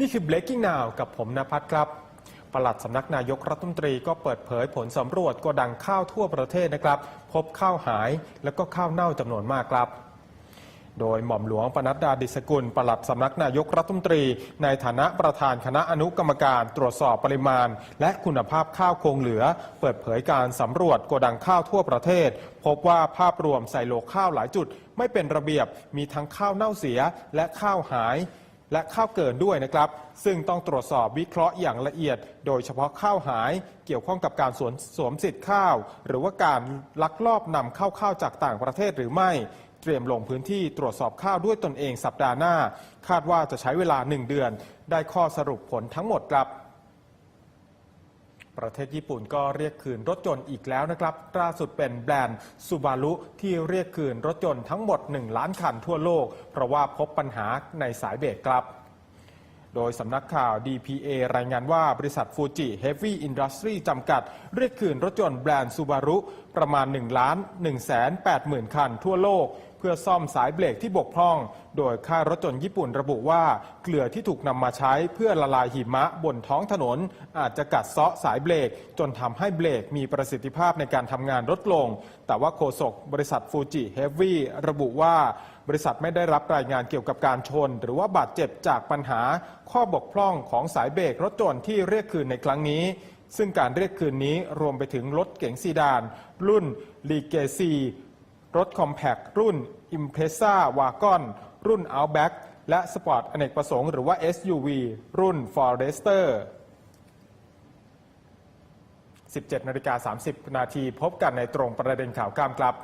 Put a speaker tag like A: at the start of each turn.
A: นี่คือ Breaking Now กับผมนภัทรครับปลัดสำนักนายกรัฐมนตรีก็เปิดเผยผลสำรวจกดังข้าวทั่วประเทศนะครับ พบข้าวหายและก็ข้าวเน่าจำนวนมากครับ โดยหม่อมหลวงปนัดดาดิสกุล ปลัดสำนักนายกรัฐมนตรี ในฐานะประธานคณะอนุกรรมการตรวจสอบปริมาณ และคุณภาพข้าวคงเหลือ เปิดเผยการสำรวจกดังข้าวทั่วประเทศ พบว่าภาพรวมใส่โลข้าวหลายจุด ไม่เป็นระเบียบมีทั้งข้าวเน่าเสียและข้าวหาย และข้าวเกินด้วยนะครับ ซึ่งต้องตรวจสอบวิเคราะห์อย่างละเอียด โดยเฉพาะข้าวหายเกี่ยวข้องกับการสวมสวมสิทธิ์ข้าว หรือว่าการลักลอบนำเข้าข้าวจากต่างประเทศหรือไม่เตรียมลงพื้นที่ตรวจสอบข้าวด้วยตนเองสัปดาห์หน้า คาดว่าจะใช้เวลา 1 เดือน ได้ข้อสรุปผลทั้งหมดครับ ประเทศญี่ปุ่นก็เรียกคืนรถยนต์อีกแล้วนะครับล่าสุดเป็นแบรนด์ซูบารุที่เรียกคืนรถยนต์ทั้งหมด 1 ล้านคันทั่วโลก เพราะว่าพบปัญหาในสายเบรกครับ โดยสำนักข่าว DPA รายงานว่าบริษัทฟูจิเฮฟวี่อินดัสทรีจำกัด เรียกคืนรถยนต์แบรนด์ซูบารุประมาณ 1 ล้าน1แสน8หมื่นคันทั่วโลก พื่อซ่อมสายเบรกที่บกพร่อง โดยค่ายรถยนต์ญี่ปุ่นระบุว่าเกลือที่ถูกนำมาใช้เพื่อละลายหิมะบนท้องถนน อาจจะกัดเซาะสายเบรกจนทำให้เบรกมีประสิทธิภาพในการทำงานลดลง แต่ว่าโฆษกบริษัทฟูจิเฮฟวี่ระบุว่าบริษัทไม่ได้รับรายงานเกี่ยวกับการชน หรือว่าบาดเจ็บจากปัญหาข้อบกพร่องของสายเบรกรถยนต์ที่เรียกคืนในครั้งนี้ ซึ่งการเรียกคืนนี้รวมไปถึงรถเก๋งซีดาน รุ่นลีเกซี รถคอมแพครุ่น i m p r e s s a w a g o n รุ่น Outback และสปอร์ตอเนกประสงค์หรือว่า SUV รุ่น Forester 17นาฬิกา30 นาทีพบกันในตรงประเด็นข่าวกล้ามครับ